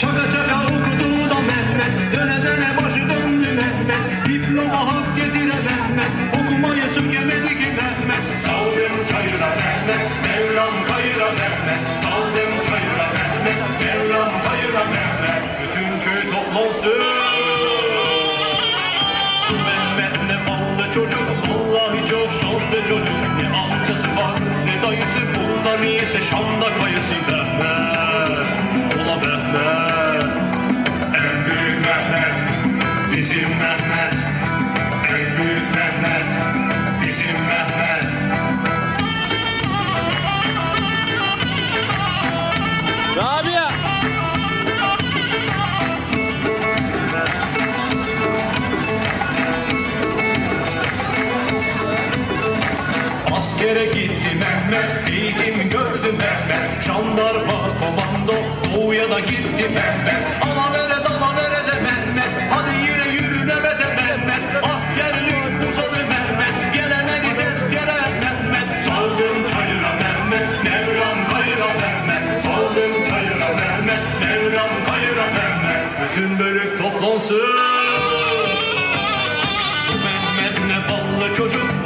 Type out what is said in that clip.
Çaka çaka okudu da Mehmet. Döne döne başı döndü Mehmet. Diploma hak getire Mehmet. Okumayı sökemedi ki Mehmet. Saldım çayıra Mehmet. Mevlam kayıra Mehmet. Saldım çayıra Mehmet. Mevlam kayıra Mehmet. Bütün köy toplansın. Mehmet ne ballı çocuk Vallahi çok şanslı çocuk. Ne amcası var ne dayısı Bundan iyisi Şam'da kayısı. Mehmet askere gitti Mehmet Yiğitim gördü Mehmet. Jandarma komando doğuya da gitti Mehmet. Alavere dalavere de Mehmet. Hadi yine yürüneme de Mehmet. Askerlik uzadı Mehmet. Gelemedi tezkere Mehmet. Saldım çayıra Mehmet Nevran hayıra Mehmet. Saldım çayıra Mehmet Nevran hayıra Mehmet. Bütün bölük toplansın. Mehmet ne ballı çocuk